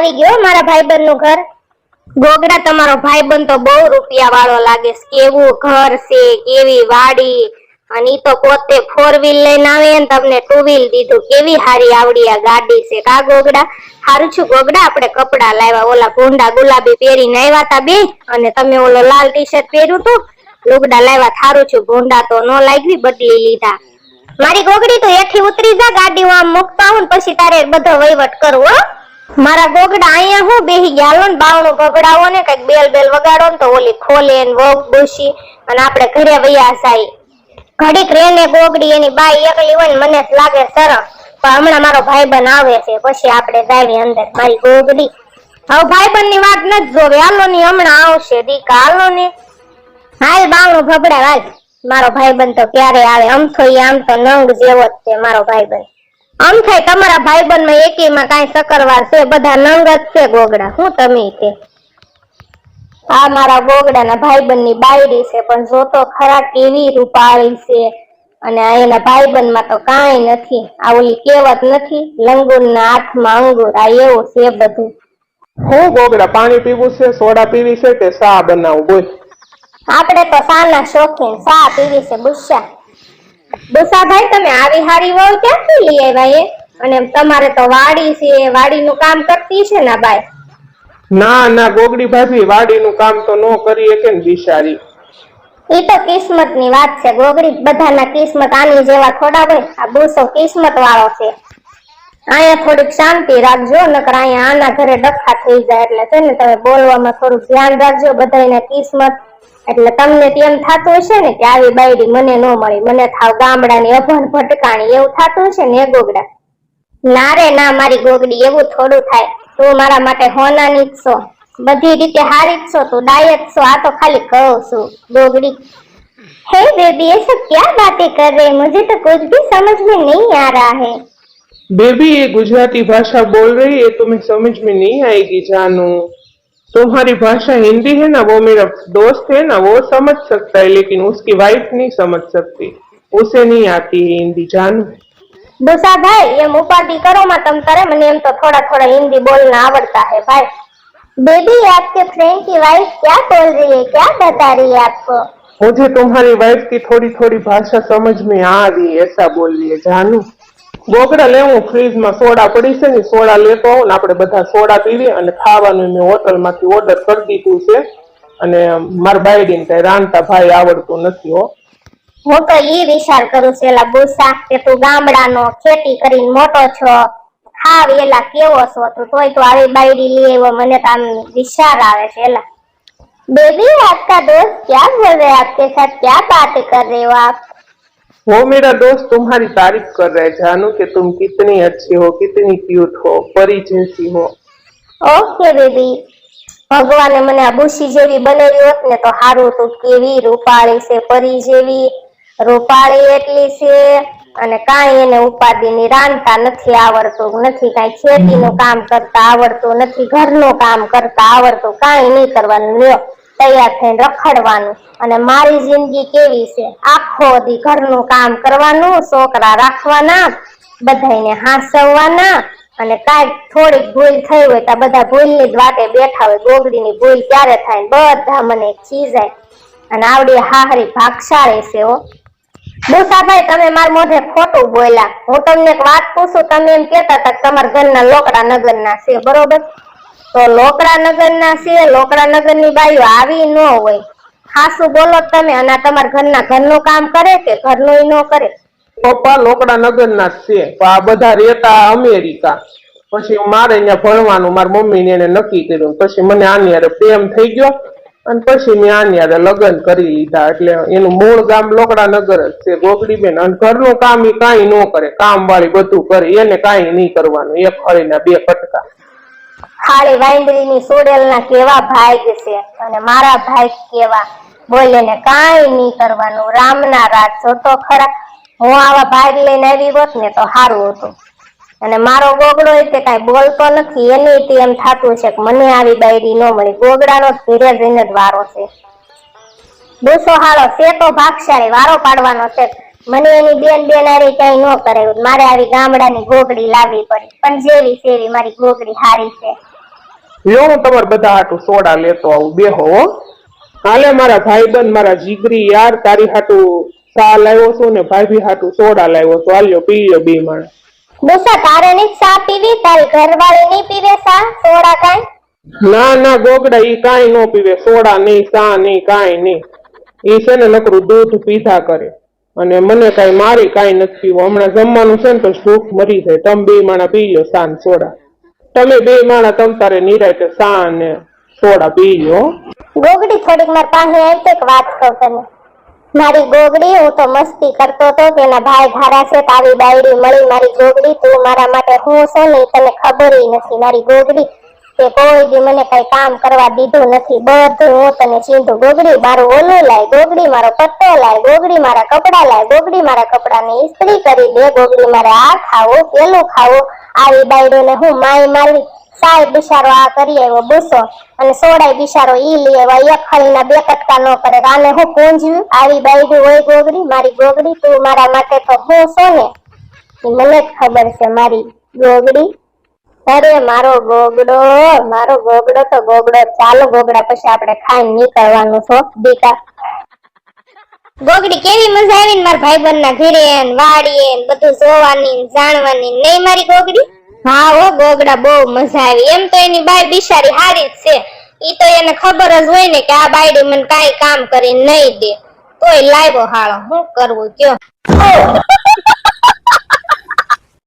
આવી ગયો મારા ભાઈબંધનું ઘર. ગોગડા તમારો ભાઈબંધ તો બહુ રૂપિયા વાળો લાગે કેવું ઘર છે, કેવી વાડી, અને તો પોતે ફોર વ્હીલ લઈને આવે ને તમને ટુ વ્હીલ દીધું. કેવી હારી આવડી આ ગાડી છે કા ગોગડા હારું છું ગોગડા આપણે કપડા લાવ્યા. ઓલા ભૂંડા ગુલાબી પહેરીને આવ્યા તા બે, અને તમે ઓલો લાલ ટી શર્ટ પહેર્યું તું. લુગડા લાવ્યા થારું છું. ભૂંડા તો નો લાગવી, બદલી લીધા. મારી ગોગડી તો એથી ઉતરી જા ગાડી આમ મૂકતા હું પછી તારે બધો વહીવટ કરું, હો. મારા ગોગડા અહીંયા હું બેહી ગયા. બાવણું ભગડાવો ને કંઈક બેલ બેલ વગાડો તો ઓલી ખોલે વોગ ડોશી અને આપણે ઘરે વૈયા જાય. ઘડીક રેને ગોગડી, એની બાઈ એકલી હોય ને મને લાગે શરમ. પણ હમણાં મારો ભાઈબંધ આવે છે, પછી આપણે જાવી અંદર મારી ગોગડી. હવે ભાઈબંધની વાત નથી જોવે. હાલો ની હમણાં આવશે દીકા. હાલો ને. હાલ બાવણું ભબડા હાલ. મારો ભાઈબંધ તો ક્યારે આવે? આમ તો આમ તો નંગ જેવો જ છે, મારો ભાઈબંધ. આમ થાય તમારા ભાઈબંધમાં એકેયમાં કાંઈ સકરવાર છે બધા નંગ જ છે ગોગડા. હું તમે તે? આ મારા ગોગડાના ની બાયડી છે પણ જોતો ખરા કેવી રૂપાળી છે. અને એના ભાઈબંધમાં તો કાંઈ નથી. આ ઓલી કહેવત નથી લંગુર ના હાથમાં અંગુર આ એવું છે બધું. હું ગોગડા પાણી પીવું છે સોડા પીવી છે કે ચા બનાવું બોલ આપણે તો સાના શોખીન સા પીવી છે બુસ્સા બુસ્સા તમે આવી હારી વહુ ક્યાંથી લઈ આવ્યા એ? અને તમારે તો વાડી છે વાડીનું કામ કરતી છે ને ભાઈ ના ના ગોગડી ભાભી વાડીનું કામ તો ન કરી શકે ને બિચારી? એ તો કિસ્મતની વાત છે ગોગડી બધાના કિસ્મત આની જેવા થોડા હોય આ બુસો કિસ્મત વાળો છે. અહીંયા થોડીક શાંતિ રાખજો નકર અહીંયા આના ઘરે ડખા થઈ જાય એટલે છે ને તમે બોલવામાં થોડુંક ધ્યાન રાખજો બધાયના કિસ્મત એટલે તમને તેમ થતું હશે ને કે આવી બાયડી મને ન મળી. મને થાવ ગામડાની અભણ ભટકાણી એવું થતું હશે ને ગોગડા. ના રે, ના, મારી ગોગડી, એવું થોડું થાય. તું મારા માટે હોનાની જ બધી રીતે હારી જ છો તું, ડાય જ છો. આ તો ખાલી કહું છું, ગોગડી. હે બેબી એસો ક્યા બાતે કર રહે? મુજે તો કુછ ભી સમજ મે નહીં આ રહા હે. બેબી, એ ગુજરાતી ભાષા બોલ રહી, એ તુમે સમજ મે નહીં આएगी જાનુ. तुम्हारी भाषा हिंदी है ना वो मेरा दोस्त है ना वो समझ सकता है लेकिन उसकी वाइफ नहीं समझ सकती। उसे नहीं आती है हिंदी जानू दूसरा भाई उपाधि करो मत तम करे मैंने एम तो थोड़ा थोड़ा हिंदी बोलना आवड़ता है भाई। बेबी आपके फ्रेंड की वाइफ क्या बोल रही है क्या बता रही है आपको? मुझे तुम्हारी वाइफ की थोड़ी थोड़ी भाषा समझ में आ रही है ऐसा बोल रही है जानू। ગોગડા લેવું ફ્રીજમાં સોડા પડી છે ને સોડા લેતો આવું આપણે બધા સોડા પીવી અને ખાવાનું મેં હોટલમાંથી ઓર્ડર કરી દીધું છે. અને મારા બાયડીને કઈ રાંધતા ભાઈ આવડતું નથી હો. હું તો એ વિચાર કરું છું, એલા બુસા કે તું ગામડાનો ખેતી કરીને મોટો છો, ખાવ એલા કેવો છો તું, તોય તો આવી બાયડી લઈ આવ્યો, મને તો આમ વિચાર આવે છે, એલા. બેબી આપકા દોસ્ત ક્યાં બોલ? રહે આપકે સાથ ક્યાં બાત કર રહે હો આપ? वो मेरा दोस्त तुम्हारी तारीफ कर रहा है जानू कि तुम कितनी अच्छी हो कितनी क्यूट हो परी जैसी हो ઓકે બેબી ભગવાને મને આ બુશી જેવી બનાવી હોત ને તો સારું હતું કેવી રૂપાળી છે પરી જેવી રૂપાળી એટલી છે અને કાંઈ એને ઉપાધિની રાંધતા નથી આવડતું નથી કાંઈ ખેતીનું કામ કરતા આવડતું નથી ઘરનું કામ કરતા આવડતું કાંઈ નહીં કરવાનું લ્યો તૈયાર થઈને રખડવાનું. અને મારી જિંદગી કેવી છે? આખો દી ઘરનું કામ કરવાનું, છોકરા રાખવાના બધાને હાસવવાના, અને કાંઈક થોડીક ભૂલ થઈ હોય તો બધા ભૂલની જ વાટે બેઠા હોય. ગોગડીની ભૂલ ક્યારે થાય? બધા મને ખીજાય અને આવડી હાહરી ભાગશાળી છે હો. બુસાભાઈ તમે મારા મોઢે ખોટું બોલ્યા. હું તમને એક વાત પૂછું, તમે એમ કેતા હતા તમારા ઘરના લોકડા નગરના છે, બરોબર? તો લોકડા નગરના છે લોકડા નગરની બાઈઓ આવી ન હોય. ખાસું બોલો તમે, અને તમારા ઘરના ઘરનું કામ કરે કે ઘરનું ન કરે? પપ્પા લોકડા નગર ના છે આ બધા રહેતા અમેરિકા. પછી મારે અહીંયા ભણવાનું, મારી મમ્મીને એને નક્કી કર્યું. પછી મને આની હારે પ્રેમ થઈ ગયો, અને પછી મેં આની હારે લગ્ન કરી લીધા. એટલે એનું મૂળ ગામ લોકડા નગર જ છે, ગોગડીબેન. અને ઘરનું કામ એ કાંઈ ન કરે કામ વાળી બધું કરે, એને કાંઈ નહીં કરવાનું, એક હળીના બે કટકા ખાલી વાંદરીની સોડેલના કેવા ભાગ છે અને મારા ભાગ કેવા? બોલે ને કાંઈ નહીં કરવાનું. રામના રાત જોતો ખરા. હું આવા ભાગ લઈને આવી હોત ને તો સારું હતું. અને મારો ગોગડો એ તે કાંઈ બોલતો નથી. એને તે એમ થતું છે કે મને આવી બાયડી ન મળી. ગોગડાનો ધીરે ધીરે જ વારો છે. બુસો હાલો છે તો ભાગશાળી વારો પાડવાનો છે. મને એની બેન બેન હારે ક્યાંય ન કરાયું. મારે આવી ગામડાની ગોગડી લાવવી પડી. પણ જેવી સેવી મારી ગોગડી હારી છે. લ્યો હું તમારે બધા હાટું સોડા લેતો આવું બે હો. હાલે મારા ભાઈબંધ મારા જીગરી યાર તારી હાટું સા લાવ્યો છું ને ભાભી હાટું સોડા લાવ્યો છું. હાલ્યો પીયો બે માણસ ડોસા તારે ની સા પીવી? તારી ઘરવાળી ની પીવે સા સોડા કાઈ? ના ના ગોગડા ઈ કાઈ નો પીવે. સોડા નહીં સા નહીં કાઈ નહીં. ઈ છે ને નકરું દૂધ પીધા કરે. અને મને કાઈ મારી કાઈ નથી. પીવું હમણાં જમવાનું છે ને તો ભૂખ મરી જાય. તમે બે માણા પી લો સાન સોડા. તમે બે માણા તમ તારે ચા ને સોડા પી લો ગોગડી થોડીક માર પાસે આવી તો એક વાત કહું તને. મારી ગોગડી, હું તો મસ્તી કરતો હતો કે ભાઈ ઘારા છે તારી બાયડી મળી મારી ગોગડી. તું મારા માટે હું છું ને તને ખબર નથી. મારી ગોગડી તે કોઈ બી મને કઈ કામ કરવા દીધું નથી. બધું હું તને ચીંધું. ગોગડી મારું ઓલું લાય, ગોગડી મારો પત્તો લાય, ગોગડી મારા કપડા લાય, ગોગડી મારા કપડાને ઇસ્ત્રી કરી દે, ગોગડી મારે આ ખાવું, પેલું ખાવું. આવી બાયડીને હું માય મારી સાહેબ બિચારો આ કરી આવ્યો, બુસો. અને સોડાય બિચારો ઈ લઈ આવ્યો. એક ખડીના બે કટકા ન કરે. આને હું પૂંજ્યું આવી બાયડી હોય ગોગડી, મારી ગોગડી, તું મારા માટે તો હું છો ને મને જ ખબર છે મારી ગોગડી. અરે, મારો ગોગડો મારો ગોગડો તો ગોગડો. ચાલો ગોગડા પછી આપણે ખાઈને નીકળવાનું છો, દીકા. ગોગડી કેવી મજા આવી ને મારા ભાઈબંધ ના ઘરે ને વાડીએ બધું જોવાની જાણવાની નહીં મારી ગોગડી? હા હો, ગોગડા બહુ મજા આવી. એમ તો એની બાઈ બિચારી હારી જ છે. ઈ તો એને ખબર જ હોય ને કે આ બાયડી મને કાઈ કામ કરી નહીં દે. તોય લાવ્યો હાળો. હું કરવું, કયો?